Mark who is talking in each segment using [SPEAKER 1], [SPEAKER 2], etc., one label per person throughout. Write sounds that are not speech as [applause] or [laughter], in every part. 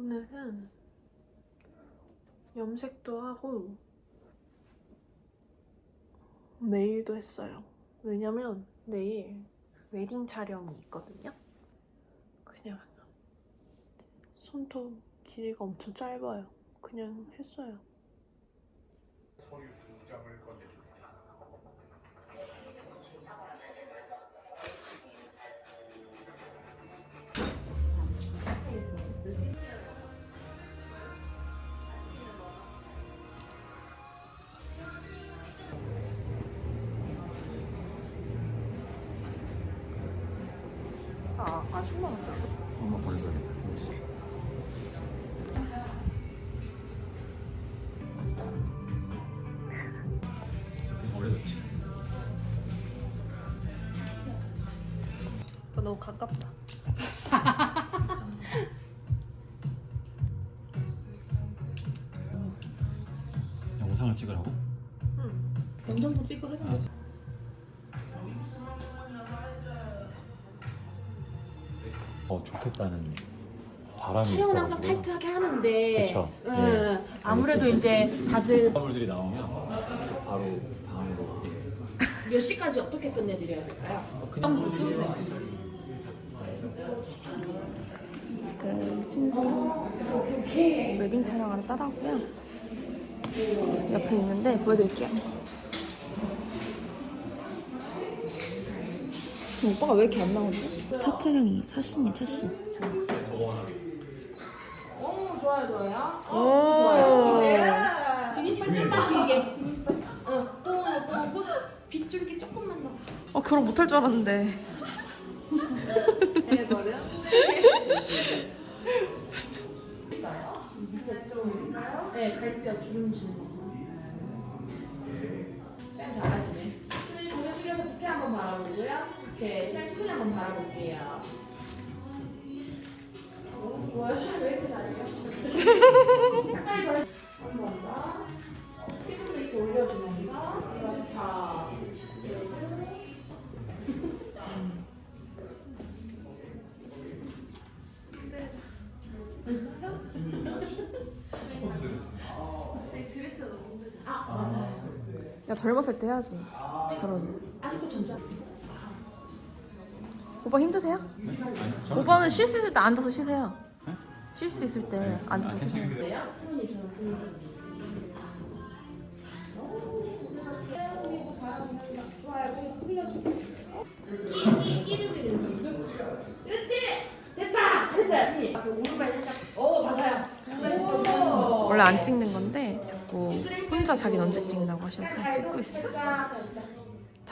[SPEAKER 1] 오늘은 염색도 하고 네일도 했어요. 왜냐면 내일 웨딩 촬영이 있거든요. 그냥 손톱 길이가 엄청 짧아요. 그냥 했어요.
[SPEAKER 2] 두 장을 건네줍니다.
[SPEAKER 1] 아, 아줌마 먼저.
[SPEAKER 3] 엄마 보내줘야겠다. 오래됐지.
[SPEAKER 1] 오빠 너무 가깝다. [laughs]
[SPEAKER 3] 영상을 찍으라고?
[SPEAKER 1] 응.
[SPEAKER 4] 영상도 찍고 사진도 찍
[SPEAKER 3] 어 좋겠다는 바람이
[SPEAKER 4] 촬영은 항상
[SPEAKER 3] 있어가지고.
[SPEAKER 4] 타이트하게 하는데
[SPEAKER 3] 그쵸.
[SPEAKER 4] 예,
[SPEAKER 3] 네.
[SPEAKER 4] 아무래도 이제 다들
[SPEAKER 3] 화물들이 나오면 바로 다음으로 예.
[SPEAKER 4] 몇 시까지 어떻게 끝내드려야 될까요? 그냥 모두
[SPEAKER 1] 그 친구 웨딩 촬영하러 따라오고요. 옆에 있는데 보여드릴게요. 오빠가 왜 이렇게 안 나오지? 첫 촬영이 사신이 첫신.
[SPEAKER 4] 오 좋아요 좋아요
[SPEAKER 1] 오.
[SPEAKER 4] 어, 좋아요 비빔밥 좀만 길게 비빔밥 어또또 빗줄기 조금만 더
[SPEAKER 1] 어 결혼 못할 줄 알았는데.
[SPEAKER 4] 네, 갈비뼈 주름지는 거. 쌤 잘하시네. 선생님 고개 숙여서 부케 한번 바라보고요. 부케 시간 10분 한번 바라볼게요. 오, 좋아요. 시간 왜 이렇게 잘해요? 가까이 더. 한번 더. 피부도 이렇게 올려주면서. 그렇죠. 아, 맞아요.
[SPEAKER 1] 야 젊었을 때 해야지 결혼을.
[SPEAKER 4] 아직도 전자.
[SPEAKER 1] 오빠 힘드세요? 오빠는 쉴 수 있을 때 앉아서 쉬세요. 쉴 수 있을 때 앉아서 쉬세요.
[SPEAKER 4] 그렇지 됐다 잘했어요 선생님 그 오.
[SPEAKER 1] 원래 안 찍는 건데 자꾸 혼자 자기는 언제 찍는다고 하셔서 찍고 있어요.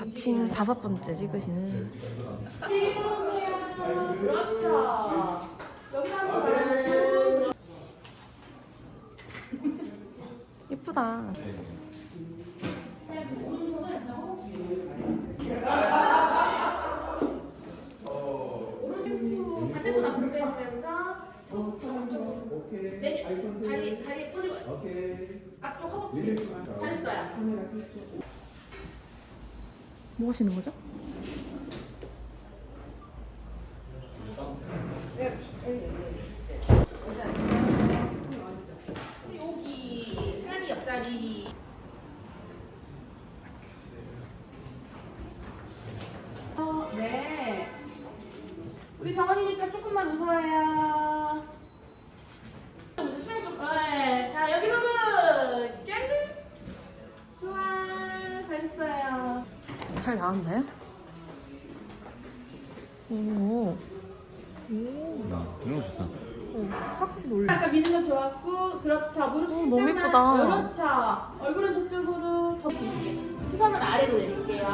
[SPEAKER 1] 자칭 다섯 번째 찍으시는
[SPEAKER 4] 그렇죠 여기 한번 봐요
[SPEAKER 1] 예쁘다.
[SPEAKER 4] 반대손 앞으로 빼시면서 네, 다리 다리 꼬집어 앞쪽 허벅지. 잘했어요
[SPEAKER 1] 뭐 하시는 거죠?
[SPEAKER 4] 여기 시간이 옆자리 어, 네 우리 정원이니까 조금만 웃어요 잘
[SPEAKER 1] 나왔나요? 오,
[SPEAKER 3] 이런 거 좋다.
[SPEAKER 1] 오 확실히 놀래.
[SPEAKER 4] 아까 미는 거 좋았고 그렇죠 무릎
[SPEAKER 1] 어, 너무. 예쁘다.
[SPEAKER 4] 그렇죠 얼굴은 저쪽으로 더 길게 시선은 아래로 내릴게요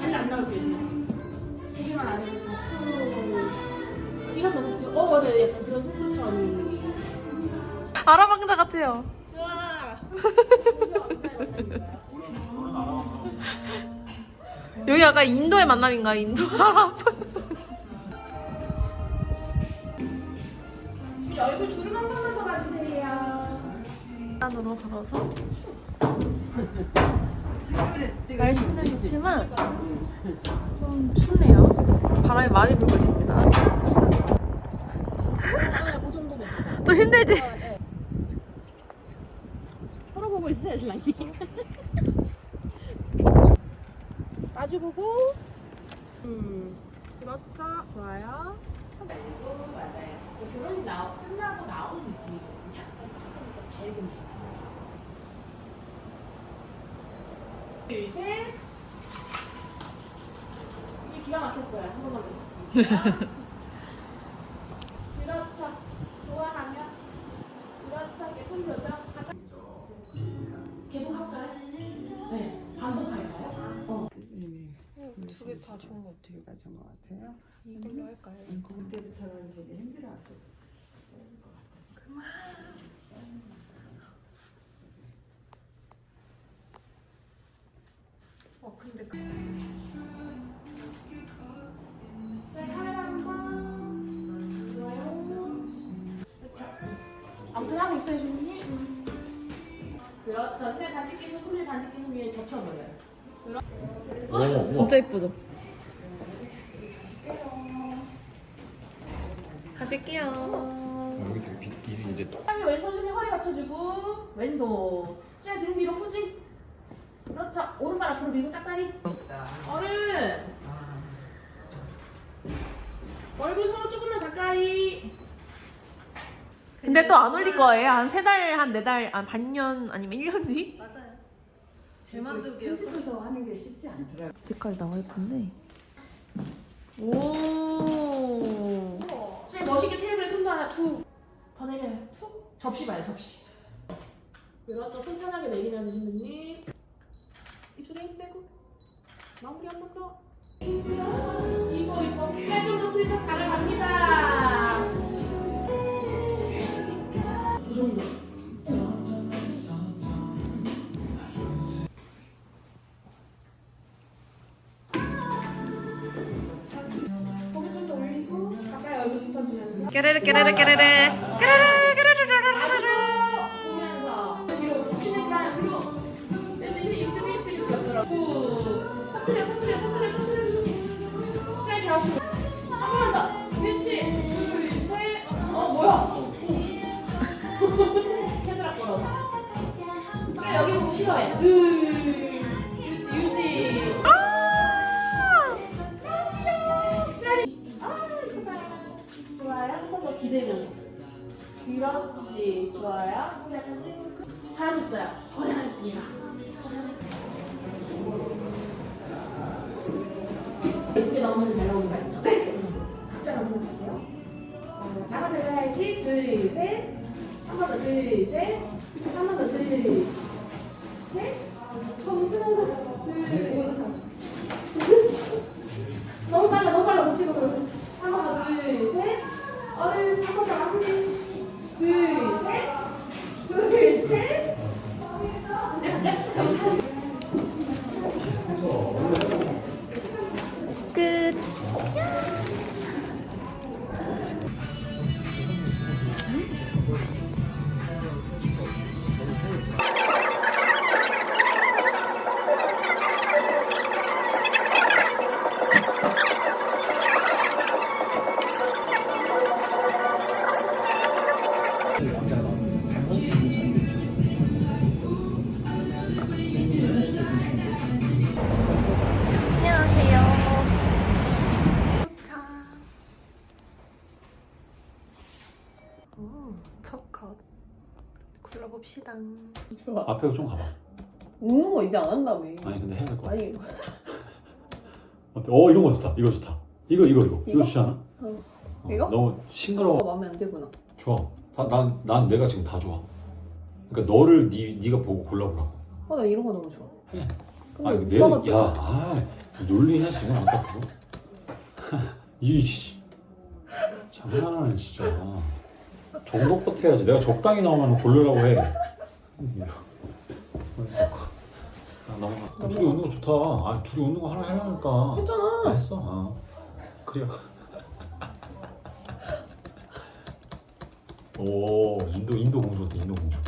[SPEAKER 4] 아직 안 나올 수 있어요 고개만 아래로 푹 이건 너무 귀여워 어 맞아요 약간 그런 속도처리
[SPEAKER 1] 아라방자 같아요. 여기 약간 인도의 만남인가 인도 아랍.
[SPEAKER 4] 얼굴 주름 한 번만 더 봐주세요
[SPEAKER 1] 안으로 걸어서 날씨는 좋지만 좀 춥네요. 바람이 많이 불고 있습니다. 또 힘들지?
[SPEAKER 4] 서로 보고 있어요, 신랑이. [laughs] 마주보고. 음. 그렇죠. 좋아요. 맞아요. 결혼식 나오, 끝나고 나오는 느낌이거든요. 밝은 느낌. 둘, 셋. 이게 기가 막혔어요. 한 번만 더. [laughs]
[SPEAKER 5] 좋은 것 같아요.
[SPEAKER 6] 가 좋은 것 같아요.
[SPEAKER 5] 이걸로 할까요?
[SPEAKER 6] 음, 그때부터는 되게 힘들어하세요.
[SPEAKER 5] 어 근데 그...
[SPEAKER 4] 그렇죠. 아무튼 하고 있어요, 주인님. 그렇죠. 실내 반지 끼고 실내 반지 끼고 위에 겹쳐버려요.
[SPEAKER 3] 오, 우와.
[SPEAKER 1] 진짜 예쁘죠? 가실게요.
[SPEAKER 3] 여기 되게 빛, 이 이제
[SPEAKER 4] 빨리 왼손 주면 허리 받쳐주고 왼손. 제등 뒤로 후진. 그렇죠. 오른발 앞으로 밀고 짝다리. 어른. 얼굴 서로 조금만 가까이.
[SPEAKER 1] 근데 또 안 올릴 거예요? 한 세 달, 한 네 달, 한 반년 아니면 1년 뒤?
[SPEAKER 5] 맞아요. 제 만족이어서
[SPEAKER 6] 편집해서 하는 게 쉽지 않더라고요.
[SPEAKER 1] 색깔 나와 예쁜데. 오.
[SPEAKER 4] 멋있게 테이블에 손도 하나 툭. 더 내려요. 툭. 접시 봐요, 접시. 그렇죠. 손 편하게 내리면서 신부님. 입술에 힘 빼고. 마무리 한 번 더. 이거, 이거. 팔좀더 슬쩍 달아갑니다.
[SPEAKER 1] 깨르르 깨르르 깨르르 깨르르
[SPEAKER 4] 보면서 뒤로 푹신해지 마요 뒤로 왼쪽 힘 입술 힘 이렇게 옆으로 후 터트려 터트려 터트려 터트려 잘 잡고 한 번만 더 그렇지 둘셋어 뭐야? 헤드락 걸어서 그래 여기 싫어해 그렇지. 좋아요. 잘하셨어요. 고생하셨습니다. 이렇게 너무 잘 나오는 거 알죠? 네. 각자 한번 볼게요. 어, 제가 해야지 둘 셋 한 번 더. 둘 셋 한 번 더. 둘셋. 더 웃으면서 둘 오른쪽 그렇지. 너무 빨라. 너무 빨라. 못 찍어 그러면. 한 번 더. 둘 셋. 어른 한번 더. 앞으로
[SPEAKER 5] 봅시다.
[SPEAKER 3] 앞에 좀 가봐.
[SPEAKER 5] 웃는 거 이제 안 한다며.
[SPEAKER 3] 아니 근데 해야 될것 같아.
[SPEAKER 5] 아니
[SPEAKER 3] 어때? 어 이런 거 좋다. 이거 좋다. 이거 이거 이거 이거
[SPEAKER 5] 이거?
[SPEAKER 3] 좋지 않아?
[SPEAKER 5] 어.
[SPEAKER 3] 어,
[SPEAKER 5] 이거?
[SPEAKER 3] 너무 싱그러워.
[SPEAKER 5] 어, 마음에 안 들구나.
[SPEAKER 3] 좋아. 난난 난 내가 지금 다 좋아. 그러니까 너를 네 네가 보고 골라보라고.
[SPEAKER 5] 어, 나 이런 거 너무 좋아.
[SPEAKER 3] 해.
[SPEAKER 5] 근데
[SPEAKER 3] 아 이거 내,
[SPEAKER 5] 오빠가 또-
[SPEAKER 3] 야, 아, 논리냐 지금 아까 그거? 이 씨. 장난하네 진짜. 정도껏 해야지. 내가 적당히 나오면 고르라고 해. 아, 넘어가. 둘이 웃는 거 좋다. 아, 둘이 웃는 거 하나 하려니까.
[SPEAKER 5] 괜찮아.
[SPEAKER 3] 했어. 어. 그래요. [laughs] 오, 인도 인도 공주 같아. 인도 공주.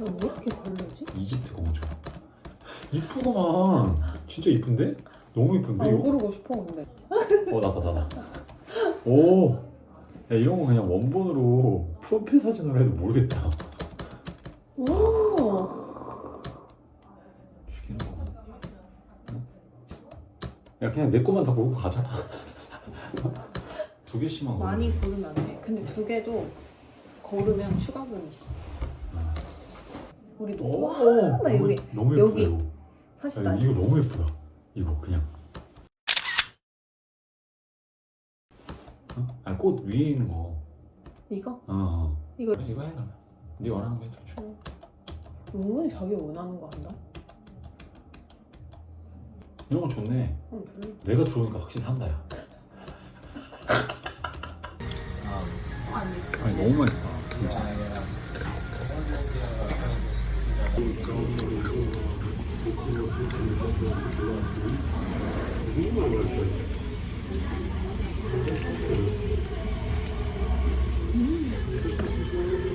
[SPEAKER 5] 왜 이렇게 별로지?
[SPEAKER 3] 이집트 공주. 이쁘구만. 진짜 이쁜데? 너무 이쁜데
[SPEAKER 5] 안
[SPEAKER 3] 이거?
[SPEAKER 5] 고르고 싶어 근데.
[SPEAKER 3] 어 나다 나다. 오 야 이런 거 그냥 원본으로 프로필 사진으로 해도 모르겠다.
[SPEAKER 5] 오.
[SPEAKER 3] 죽이는 거. 응? 야 그냥 내 거만 다 고르고 가자. [laughs] 두 개씩만.
[SPEAKER 5] 많이 고르면 안 돼. 근데 두 개도 걸으면 추가금이 있어. 우리도
[SPEAKER 3] 오,
[SPEAKER 5] 와, 나
[SPEAKER 3] 너무,
[SPEAKER 5] 여기
[SPEAKER 3] 너무 예쁘다
[SPEAKER 5] 여기.
[SPEAKER 3] 이거.
[SPEAKER 5] 사실
[SPEAKER 3] 야, 이거 너무 예쁘다. 이거 그냥. 어? 아니 꽃 위에 있는 거. 어.
[SPEAKER 5] 이거
[SPEAKER 3] 어.
[SPEAKER 5] 이거
[SPEAKER 3] 그래, 이거 해 그러면. 네 원하는 거 해줘. 줘.
[SPEAKER 5] 은근히 자기 원하는 거 한다.
[SPEAKER 3] 이런 거 좋네.
[SPEAKER 5] 응, 별로.
[SPEAKER 3] 내가 들어오니까 확실히 산다야. 아니 너무 맛있다. 진짜. Mm.